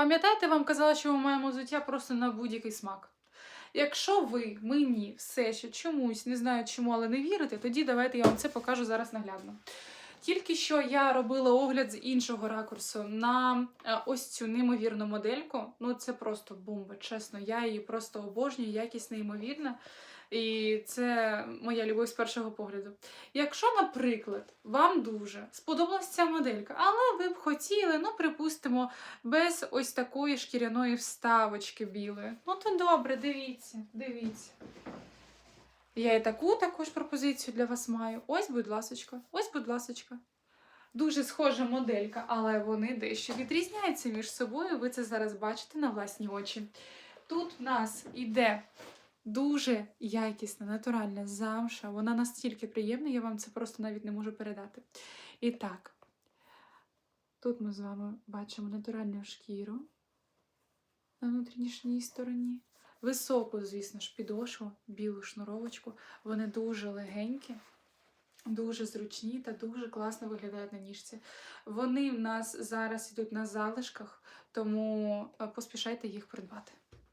Пам'ятаєте, вам казала, що ми маємо взуття просто на будь-який смак. Якщо ви мені все ще чомусь, не знаю чому, але не вірите, тоді давайте я вам це покажу зараз наглядно. Тільки що я робила огляд з іншого ракурсу на е, ось цю неймовірну модельку. Ну, це просто бомба, чесно. Я її просто обожнюю, якість неймовірна. І це моя любов з першого погляду. Якщо, наприклад, вам дуже сподобалася ця моделька, але ви б хотіли, ну, припустимо, без ось такої шкіряної вставочки білої. Ну, то добре, дивіться, дивіться. Я і таку також пропозицію для вас маю. Ось, будь ласочка, ось, будь ласочка. Дуже схожа моделька, але вони дещо відрізняються між собою. Ви це зараз бачите на власні очі. Тут в нас іде дуже якісна, натуральна замша. Вона настільки приємна, я вам це просто навіть не можу передати. І так, тут ми з вами бачимо натуральну шкіру на внутрішній стороні. Високу, звісно ж, підошву, білу шнуровочку. Вони дуже легенькі, дуже зручні та дуже класно виглядають на ніжці. Вони в нас зараз йдуть на залишках, тому е, поспішайте їх придбати.